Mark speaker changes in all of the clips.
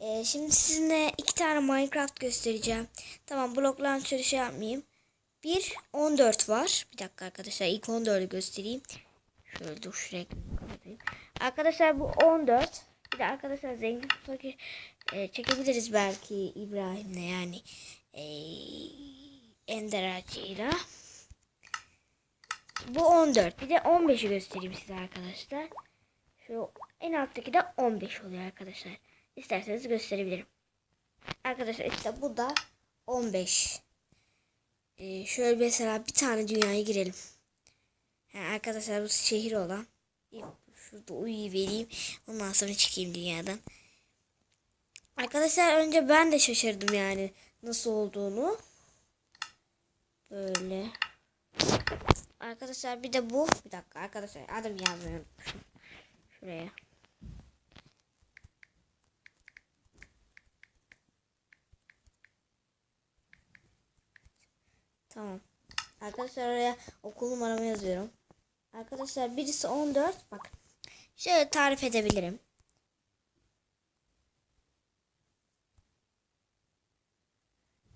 Speaker 1: Ee, şimdi sizinle iki tane Minecraft göstereceğim. Tamam blok launcher'ı şey yapmayayım. Bir 14 var. Bir dakika arkadaşlar ilk 14'ü göstereyim. Şöyle dur şuraya. Arkadaşlar bu 14. Bir de arkadaşlar zengin fakir e, çekebiliriz belki İbrahim'le yani e, Ender Ağacı'yla. Bu 14. Bir de 15'i göstereyim size arkadaşlar. Şu en alttaki de 15 oluyor arkadaşlar. İsterseniz gösterebilirim. Arkadaşlar işte bu da 15. Ee, şöyle mesela bir tane dünyaya girelim. Yani arkadaşlar bu şehir olan. Şurada uyu vereyim. Ondan sonra çıkayım dünyadan. Arkadaşlar önce ben de şaşırdım yani nasıl olduğunu. Böyle. Arkadaşlar bir de bu. Bir dakika arkadaşlar adım unutmuşum. Şuraya. Tamam. Arkadaşlar oraya okul numaramı yazıyorum. Arkadaşlar birisi 14. Bak. Şöyle tarif edebilirim.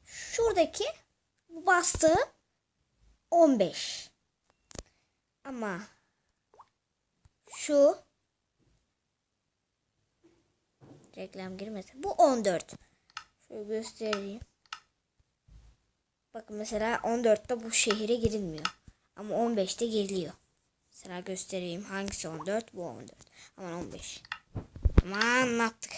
Speaker 1: Şuradaki bu bastığı 15. Ama şu reklam girmesin. Bu 14. Şöyle göstereyim. Bakın mesela 14'te bu şehire girilmiyor. Ama 15'te giriliyor. Mesela göstereyim. Hangisi 14? Bu 14. Aman 15. Aman ne yaptık?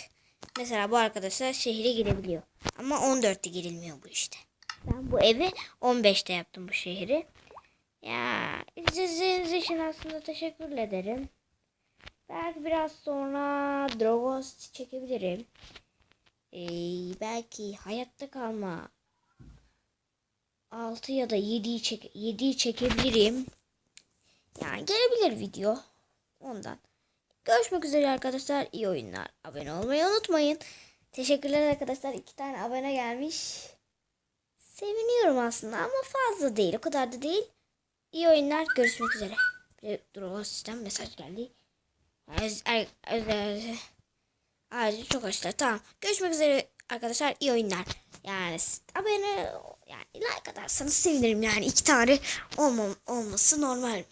Speaker 1: Mesela bu arkadaşlar şehire girebiliyor. Ama 14'te girilmiyor bu işte. Ben bu evi 15'te yaptım bu şehri. Ya izlediğiniz için aslında teşekkür ederim. Belki biraz sonra Dragos çekebilirim. Ee, belki hayatta kalma 6 ya da 7'yi çek 7'yi çekebilirim. Yani gelebilir video. Ondan. Görüşmek üzere arkadaşlar. İyi oyunlar. Abone olmayı unutmayın. Teşekkürler arkadaşlar. iki tane abone gelmiş. Seviniyorum aslında ama fazla değil. O kadar da değil. İyi oyunlar. Görüşmek üzere. Bir de dur o sistem mesaj geldi. Ayrıca çok hoşlar. Tamam. Görüşmek üzere arkadaşlar. İyi oyunlar. Yani abone yani like atarsanız sevinirim. Yani iki tane olmam, olması normal.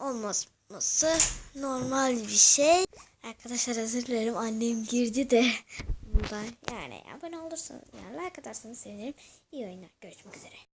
Speaker 1: Olması normal bir şey. Arkadaşlar özür dilerim. Annem girdi de. Buradan yani abone olursanız yani like atarsanız sevinirim. İyi oyunlar. Görüşmek üzere.